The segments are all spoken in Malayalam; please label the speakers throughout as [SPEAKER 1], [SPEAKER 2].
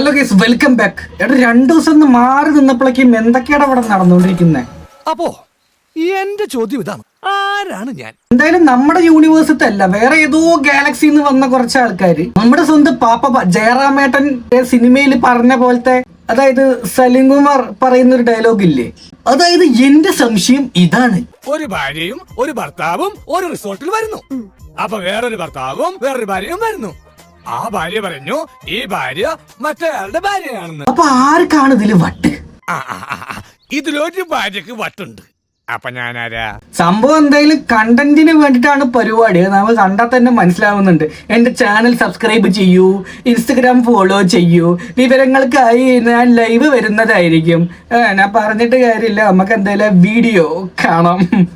[SPEAKER 1] ഹലോ ഗൈസ് വെൽക്കം ബാക്ക് എടാ രണ്ടു ദിവസം ഒന്ന് മാറി നിന്നപ്പോഴേക്കും എന്തൊക്കെയാണ് അവിടെ നടന്നുകൊണ്ടിരിക്കുന്നത്
[SPEAKER 2] അപ്പോ എന്റെ ചോദ്യം ഇതാണ്. ആരാണ് ഞാൻ?
[SPEAKER 1] എന്തായാലും നമ്മുടെ യൂണിവേഴ്സത്തെ അല്ല വേറെ ഏതോ ഗാലക്സിയിൽ നിന്ന് വന്ന കുറച്ച് ആൾക്കാര്. നമ്മുടെ സ്വന്തം പാപ്പ ജയറാമേട്ടന്റെ സിനിമയിൽ പറഞ്ഞ പോലത്തെ അതായത് സലിംകുമാർ പറയുന്ന ഒരു ഡയലോഗ് ഇല്ലേ? അതായത് എന്റെ സംശയം ഇതാണ്.
[SPEAKER 2] ഒരു ഭാര്യയും ഒരു ഭർത്താവും ഒരു റിസോർട്ടിൽ വരുന്നു. അപ്പൊ വേറൊരു ഭർത്താവും വേറൊരു ഭാര്യയും വരുന്നു. ആ ഭാര്യ പറഞ്ഞു ഈ ഭാര്യ മറ്റൊരാളുടെ ഭാര്യയാണെന്ന്.
[SPEAKER 1] അപ്പൊ ആർക്കാണ് ഇതിൽ വട്ട്?
[SPEAKER 2] ആ, ആ, ആ, ആ. ഇതിലൊരു ഭാര്യക്ക് വട്ടുണ്ട്. അപ്പൊ ഞാനാരാ?
[SPEAKER 1] സംഭവം എന്തായാലും കണ്ടന്റിന് വേണ്ടിട്ടാണ് പരിപാടി. അത് നമുക്ക് കണ്ടാൽ തന്നെ മനസ്സിലാവുന്നുണ്ട്. എന്റെ ചാനൽ സബ്സ്ക്രൈബ് ചെയ്യൂ ഇൻസ്റ്റഗ്രാം ഫോളോ ചെയ്യൂ. വിവരങ്ങൾക്കായി ഞാൻ ലൈവ് വരുന്നതായിരിക്കും. ഏ, ഞാൻ പറഞ്ഞിട്ട് കാര്യമില്ല. നമുക്ക് എന്തായാലും വീഡിയോ കാണാം.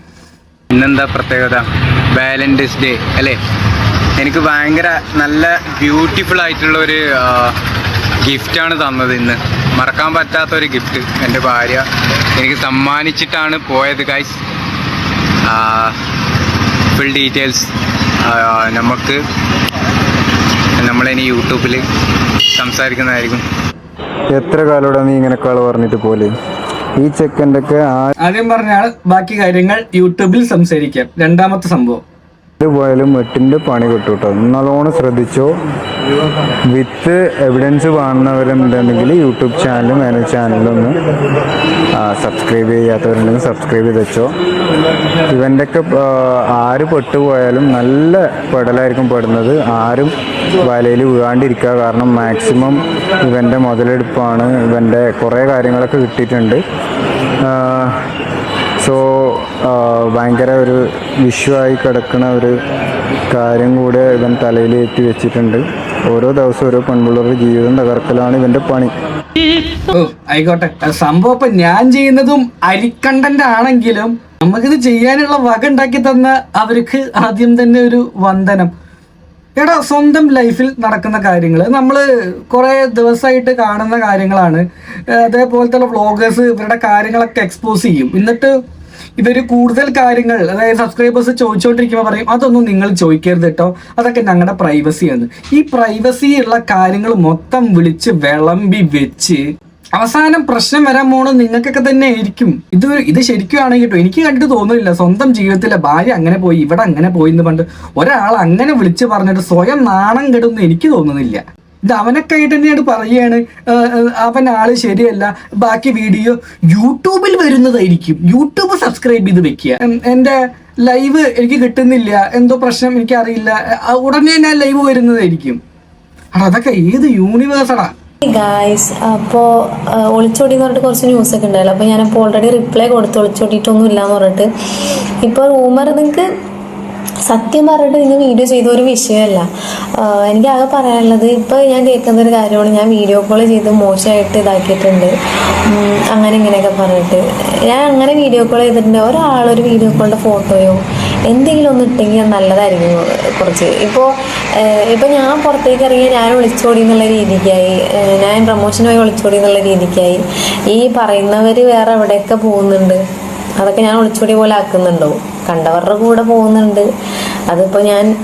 [SPEAKER 3] ഇന്നെന്താ പ്രത്യേകത? വാലന്റൈൻസ് ഡേ അല്ലേ? എനിക്ക് ഭയങ്കര നല്ല ബ്യൂട്ടിഫുൾ ആയിട്ടുള്ള ഒരു ഗിഫ്റ്റാണ് തന്നത് ഇന്ന്. മറക്കാൻ പറ്റാത്ത ഒരു ഗിഫ്റ്റ് എന്റെ ഭാര്യ എനിക്ക് സമ്മാനിച്ചിട്ടാണ് പോയത് ഗൈസ് ഫുൾ ഡീറ്റെയിൽസ് നമുക്ക് നമ്മളിനി യൂട്യൂബിൽ സംസാരിക്കുന്നതായിരിക്കും.
[SPEAKER 4] എത്ര കാലോടെ നീ ഇങ്ങനെ കള പറഞ്ഞിട്ട് പോലെ? ഈ ചെക്കന്റെ ഒക്കെ
[SPEAKER 1] ആദ്യം പറഞ്ഞാൽ ബാക്കി കാര്യങ്ങൾ യൂട്യൂബിൽ സംസാരിക്കാം. രണ്ടാമത്തെ സംഭവം.
[SPEAKER 4] ആര് പോയാലും വെട്ടിന്റെ പണി കിട്ടും കേട്ടോ. നല്ലോണം ശ്രദ്ധിച്ചോ. വിത്ത് എവിഡൻസ് കാണുന്നവരുണ്ടെങ്കിൽ യൂട്യൂബ് ചാനലും എന്റെ ഒന്ന് സബ്സ്ക്രൈബ് ചെയ്യാത്തവരുണ്ടെങ്കിൽ സബ്സ്ക്രൈബ് ചെയ്ത് വെച്ചോ. ഇവന്റെ ഒക്കെ ആര് പെട്ടുപോയാലും നല്ല പെടലായിരിക്കും പെടുന്നത്. ആരും വലയിൽ വീഴാണ്ടിരിക്കുക. കാരണം മാക്സിമം ഇവന്റെ മുതലെടുപ്പാണ്. ഇവന്റെ കുറേ കാര്യങ്ങളൊക്കെ കിട്ടിയിട്ടുണ്ട്. സോ ഭയങ്കര ഒരു വിഷുവായി കിടക്കുന്ന ഒരു കാര്യം കൂടെ ഇവൻ തലയിൽ ഏറ്റി വെച്ചിട്ടുണ്ട്. ഓരോ ദിവസവും ഓരോ പെൺപിള്ളേരുടെ ജീവിതം തകർക്കലാണ് ഇവന്റെ പണി.
[SPEAKER 1] ആയിക്കോട്ടെ. സംഭവം ഇപ്പൊ ഞാൻ ചെയ്യുന്നതും അരിക്കണ്ടന്റ് ആണെങ്കിലും നമുക്കിത് ചെയ്യാനുള്ള വക ഉണ്ടാക്കി തന്ന അവർക്ക് ആദ്യം തന്നെ ഒരു വന്ദനം. എടാ സ്വന്തം ലൈഫിൽ നടക്കുന്ന കാര്യങ്ങൾ. നമ്മൾ കുറേ ദിവസമായിട്ട് കാണുന്ന കാര്യങ്ങളാണ്. അതേപോലത്തെ വ്ളോഗേഴ്സ് ഇവരുടെ കാര്യങ്ങളൊക്കെ എക്സ്പോസ് ചെയ്യും. എന്നിട്ട് ഇവർ കൂടുതൽ കാര്യങ്ങൾ അതായത് സബ്സ്ക്രൈബേഴ്സ് ചോദിച്ചുകൊണ്ടിരിക്കുമ്പോൾ പറയും അതൊന്നും നിങ്ങൾ ചോദിക്കരുത് കേട്ടോ അതൊക്കെ ഞങ്ങളുടെ പ്രൈവസിയാണ് ഈ പ്രൈവസി ഉള്ള കാര്യങ്ങൾ മൊത്തം വിളിച്ച് വിളമ്പി വെച്ച് അവസാനം പ്രശ്നം വരാൻ പോണത് നിങ്ങൾക്കൊക്കെ തന്നെ ആയിരിക്കും. ഇത് ഇത് ശരിക്കും ആണെങ്കിൽ കേട്ടോ എനിക്ക് കണ്ടിട്ട് തോന്നുന്നില്ല. സ്വന്തം ജീവിതത്തിലെ ഭാര്യ അങ്ങനെ പോയി ഇവിടെ അങ്ങനെ പോയി എന്ന് പണ്ട് ഒരാൾ അങ്ങനെ വിളിച്ച് പറഞ്ഞിട്ട് സ്വയം നാണം കെടുന്നു എനിക്ക് തോന്നുന്നില്ല. ഇത് അവനൊക്കെ ആയിട്ട് തന്നെയാണ് പറയുകയാണ്. അവൻ ആൾ ശരിയല്ല. ബാക്കി വീഡിയോ യൂട്യൂബിൽ വരുന്നതായിരിക്കും. യൂട്യൂബ് സബ്സ്ക്രൈബ് ചെയ്ത് വെക്കുക. എന്റെ ലൈവ് എനിക്ക് കിട്ടുന്നില്ല. എന്തോ പ്രശ്നം എനിക്കറിയില്ല. ഉടനെ ഞാൻ ലൈവ് വരുന്നതായിരിക്കും. അടാ അതൊക്കെ ഏത് യൂണിവേഴ്സടാ
[SPEAKER 5] ഗായ്സ് അപ്പോൾ ഒളിച്ചോടി എന്ന് പറഞ്ഞിട്ട് കുറച്ച് ന്യൂസ് ഒക്കെ ഉണ്ടായല്ലോ? അപ്പോൾ ഞാനിപ്പോൾ ഓൾറെഡി റിപ്ലൈ കൊടുത്തു. ഒളിച്ചോടിയിട്ടൊന്നും ഇല്ല എന്ന് പറഞ്ഞിട്ട്. ഇപ്പോൾ റൂമർ നിങ്ങൾക്ക് സത്യം പറഞ്ഞിട്ട് നിങ്ങൾ വീഡിയോ ചെയ്ത ഒരു വിഷയമല്ല. എനിക്ക് ആകെ പറയാനുള്ളത് ഇപ്പോൾ ഞാൻ കേൾക്കുന്ന ഒരു കാര്യമാണ്. ഞാൻ വീഡിയോ കോൾ ചെയ്ത് മോശമായിട്ട് ഇതാക്കിയിട്ടുണ്ട്. അങ്ങനെ ഇങ്ങനെയൊക്കെ പറഞ്ഞിട്ട്. ഞാൻ അങ്ങനെ വീഡിയോ കോൾ ചെയ്തിട്ടുണ്ട്. ഒരാളൊരു വീഡിയോ കോളിന്റെ ഫോട്ടോയോ എന്തെങ്കിലും ഒന്ന് ഇട്ടെങ്കിൽ നല്ലതായിരിക്കും കുറച്ച്. ഇപ്പോൾ ഇപ്പോൾ ഞാൻ പുറത്തേക്ക് ഇറങ്ങിയാൽ ഞാൻ ഒളിച്ചോടി എന്നുള്ള രീതിക്കായി. ഞാൻ പ്രൊമോഷനുമായി ഒളിച്ചോടി എന്നുള്ള രീതിക്കായി. ഈ പറയുന്നവർ വേറെ എവിടെയൊക്കെ പോകുന്നുണ്ട്? അതൊക്കെ ഞാൻ ഒളിച്ചോടി പോലെ ആക്കുന്നുണ്ടോ? കണ്ടവരുടെ കൂടെ പോകുന്നുണ്ട്. അതിപ്പോൾ ഞാൻ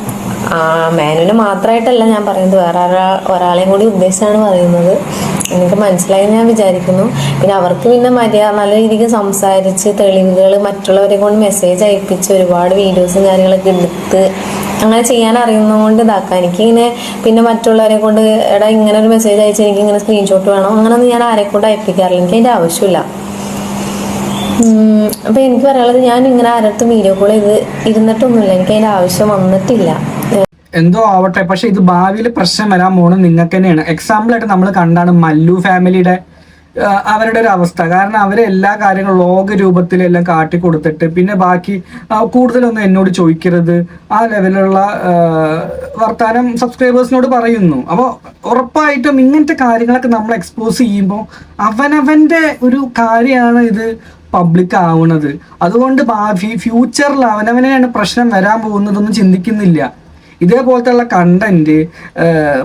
[SPEAKER 5] ആ, മാനുവിനെ മാത്രമായിട്ടല്ല ഞാൻ പറയുന്നത്. വേറെ ഒരാ ഒരാളെയും കൂടി ഉദ്ദേശിച്ചാണ് പറയുന്നത്. എനിക്ക് മനസ്സിലായി ഞാൻ വിചാരിക്കുന്നു. പിന്നെ അവർക്ക് പിന്നെ മര്യാദ നല്ല രീതിക്ക് സംസാരിച്ച് തെളിവുകൾ മറ്റുള്ളവരെ കൊണ്ട് മെസ്സേജ് അയപ്പിച്ച് ഒരുപാട് വീഡിയോസും കാര്യങ്ങളൊക്കെ എടുത്ത് അങ്ങനെ ചെയ്യാൻ അറിയുന്നതുകൊണ്ട് ഇതാക്കാം. എനിക്കിങ്ങനെ പിന്നെ മറ്റുള്ളവരെ കൊണ്ട് എടാ ഇങ്ങനെ ഒരു മെസ്സേജ് അയച്ച് എനിക്ക് ഇങ്ങനെ സ്ക്രീൻഷോട്ട് വേണം അങ്ങനെയൊന്നും ഞാൻ ആരെക്കൊണ്ട് കൊണ്ട് അയപ്പിക്കാറില്ല. എനിക്ക് അതിന്റെ ആവശ്യമില്ല. ഉം, അപ്പൊ എനിക്ക് പറയാനുള്ളത് ഞാൻ ഇങ്ങനെ ആരടുത്ത് വീഡിയോ കോൾ ചെയ്ത് ഇരുന്നിട്ടൊന്നുമില്ല. എനിക്ക് അതിന്റെ ആവശ്യം വന്നിട്ടില്ല.
[SPEAKER 1] എന്തോ ആവട്ടെ പക്ഷെ ഇത് ഭാവിയിൽ പ്രശ്നം വരാൻ പോണത് നിങ്ങൾക്ക് തന്നെയാണ്. എക്സാമ്പിൾ ആയിട്ട് നമ്മൾ കണ്ടാണ് മല്ലു ഫാമിലിയുടെ അവരുടെ ഒരു അവസ്ഥ. കാരണം അവരെ എല്ലാ കാര്യങ്ങളും ലോക രൂപത്തിലെല്ലാം കാട്ടി കൊടുത്തിട്ട് പിന്നെ ബാക്കി കൂടുതലൊന്നും എന്നോട് ചോദിക്കരുത്. ആ ലെവലിലുള്ള വർത്താനം സബ്സ്ക്രൈബേഴ്സിനോട് പറയുന്നു. അപ്പോൾ ഉറപ്പായിട്ടും ഇങ്ങനത്തെ കാര്യങ്ങളൊക്കെ നമ്മൾ എക്സ്പോസ് ചെയ്യുമ്പോൾ അവനവന്റെ ഒരു കാര്യമാണ് ഇത്. പബ്ലിക് ആവുന്നത് അതുകൊണ്ട് ഫ്യൂച്ചറിൽ അവനവനെയാണ് പ്രശ്നം വരാൻ പോകുന്നതൊന്നും ചിന്തിക്കുന്നില്ല. ഇതേപോലത്തെ കണ്ടന്റ്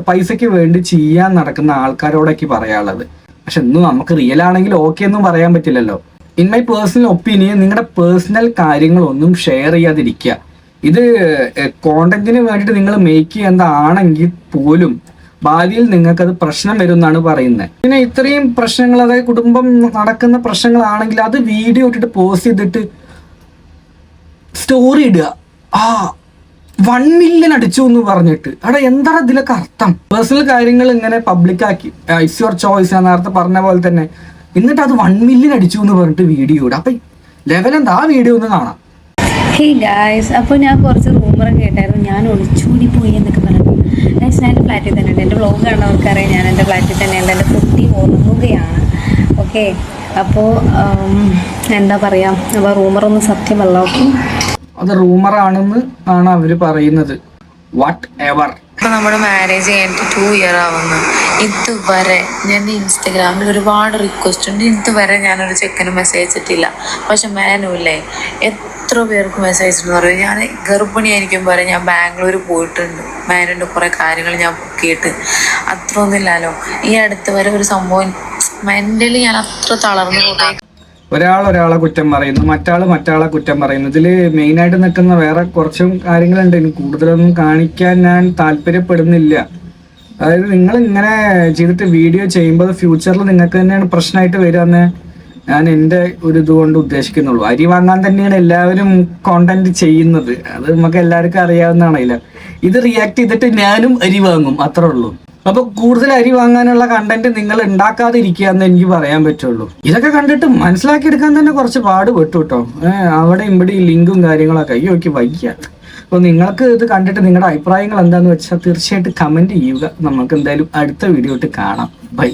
[SPEAKER 1] പൈസയ്ക്ക് വേണ്ടി ചെയ്യാൻ നടക്കുന്ന ആൾക്കാരോടൊക്കെ പറയാനുള്ളത്. പക്ഷെ ഇന്നും നമുക്ക് റിയൽ ആണെങ്കിൽ ഓക്കെ എന്നും പറയാൻ പറ്റില്ലല്ലോ. ഇൻ മൈ പേഴ്സണൽ ഒപ്പീനിയൻ നിങ്ങളുടെ പേഴ്സണൽ കാര്യങ്ങളൊന്നും ഷെയർ ചെയ്യാതിരിക്കുക. ഇത് കോണ്ടന്റിന് വേണ്ടിയിട്ട് നിങ്ങൾ മേക്ക് ചെയ്യുന്നതാണെങ്കിൽ പോലും ഭാവിയിൽ നിങ്ങൾക്കത് പ്രശ്നം വരും എന്നാണ് പറയുന്നത്. പിന്നെ ഇത്രയും പ്രശ്നങ്ങൾ അതായത് കുടുംബം നടക്കുന്ന പ്രശ്നങ്ങളാണെങ്കിൽ അത് വീഡിയോ ഇട്ടിട്ട് പോസ്റ്റ് ചെയ്തിട്ട് സ്റ്റോറി ഇടുക. ആ വൺ മില്യൺ അടിച്ചു എന്ന് പറഞ്ഞിട്ട്. അവിടെ എന്താ ഇതിലൊക്കെ അർത്ഥം? പേഴ്സണൽ കാര്യങ്ങൾ ഇങ്ങനെ പബ്ലിക്കാക്കി ഇറ്റ്സ് യുവർ ചോയ്സ് നേരത്തെ പറഞ്ഞ പോലെ തന്നെ. എന്നിട്ട് അത് വൺ മില്യൺ അടിച്ചു എന്ന് പറഞ്ഞിട്ട് വീഡിയോ ഇടുക. അപ്പൊ ലെവൽ എന്താ? ആ വീഡിയോ ഒന്ന് കാണാം.
[SPEAKER 6] ഹേ ഗായ്സ് അപ്പോൾ ഞാൻ കുറച്ച് റൂമർ കേട്ടായിരുന്നു. ഞാൻ ഒളിച്ചോടി പോയി എന്നൊക്കെ പറഞ്ഞു. ഗൈസ് ഞാൻ എന്റെ ഫ്ലാറ്റിൽ തന്നെ ഉണ്ട് എന്റെ വ്ളോഗ് കാണുന്നവർക്കറിയാം ഞാൻ എന്റെ ഫ്ലാറ്റിൽ തന്നെയുണ്ട്. എന്റെ കുട്ടി ഉറങ്ങുകയാണ്. ഓക്കെ? അപ്പോൾ എന്താ പറയുക അപ്പോൾ റൂമറൊന്നും സത്യമല്ല. ഓക്കെ?
[SPEAKER 1] അത് റൂമറാണെന്ന് ആണ് അവർ പറയുന്നത്. വാട്ട് എവർ
[SPEAKER 7] ഇപ്പൊ നമ്മുടെ മാരേജ് കഴിഞ്ഞിട്ട് ടു ഇയർ ആവുന്നു. ഇതുവരെ ഞാൻ ഇൻസ്റ്റഗ്രാമിൽ ഒരുപാട് റിക്വസ്റ്റ് ഉണ്ട്. ഇതുവരെ ഞാനൊരു ചെക്കന് മെസ്സേജ് ഇട്ടില്ല. പക്ഷെ മാനുല്ലേ എത്ര പേർക്ക് മെസ്സേജ് എന്ന് പറയും ഞാൻ ഗർഭിണിയായിരിക്കും വരെ ഞാൻ ബാംഗ്ലൂർ പോയിട്ടുണ്ട്. മാരിന്റെ കുറേ കാര്യങ്ങൾ ഞാൻ ചെയ്തിട്ട് അത്ര ഒന്നുമില്ലല്ലോ ഈ അടുത്ത് വരെ ഒരു സംഭവം മെന്റലി ഞാൻ അത്ര തളർന്നു പോയി.
[SPEAKER 1] ഒരാൾ ഒരാളെ കുറ്റം പറയുന്നു. മറ്റാൾ മറ്റാളെ കുറ്റം പറയുന്നു. ഇതിൽ മെയിനായിട്ട് നിൽക്കുന്ന വേറെ കുറച്ചും കാര്യങ്ങളുണ്ട്. ഇനി കൂടുതലൊന്നും കാണിക്കാൻ ഞാൻ താല്പര്യപ്പെടുന്നില്ല. അതായത് നിങ്ങൾ ഇങ്ങനെ ചെയ്തിട്ട് വീഡിയോ ചെയ്യുമ്പോൾ ഫ്യൂച്ചറിൽ നിങ്ങൾക്ക് തന്നെയാണ് പ്രശ്നമായിട്ട് വരികയെന്ന് ഞാൻ എന്റെ ഒരു ഇതുകൊണ്ട് ഉദ്ദേശിക്കുന്നുള്ളൂ. അരി വാങ്ങാൻ തന്നെയാണ് എല്ലാവരും കോണ്ടന്റ് ചെയ്യുന്നത്. അത് നമുക്ക് എല്ലാവർക്കും അറിയാവുന്നതാണല്ലോ ഇത് റിയാക്ട് ചെയ്തിട്ട് ഞാനും അരി വാങ്ങും അത്രേ ഉള്ളൂ. അപ്പൊ കൂടുതൽ അരി വാങ്ങാനുള്ള കണ്ടന്റ് നിങ്ങൾ ഉണ്ടാക്കാതിരിക്കുക എന്ന് എനിക്ക് പറയാൻ പറ്റുള്ളൂ. ഇതൊക്കെ കണ്ടിട്ട് മനസ്സിലാക്കിയെടുക്കാൻ തന്നെ കുറച്ച് പാട് പെട്ടു കേട്ടോ അവിടെ ഇവിടെ ലിങ്കും കാര്യങ്ങളൊക്കെ. അയ്യോ എനിക്ക് വയ്യ. അപ്പോൾ നിങ്ങൾക്ക് ഇത് കണ്ടിട്ട് നിങ്ങളുടെ അഭിപ്രായങ്ങൾ എന്താണെന്ന് വെച്ചാൽ തീർച്ചയായിട്ടും കമന്റ് ചെയ്യുക. നമുക്ക് എന്തായാലും അടുത്ത വീഡിയോ ഇട്ട് കാണാം. ബൈ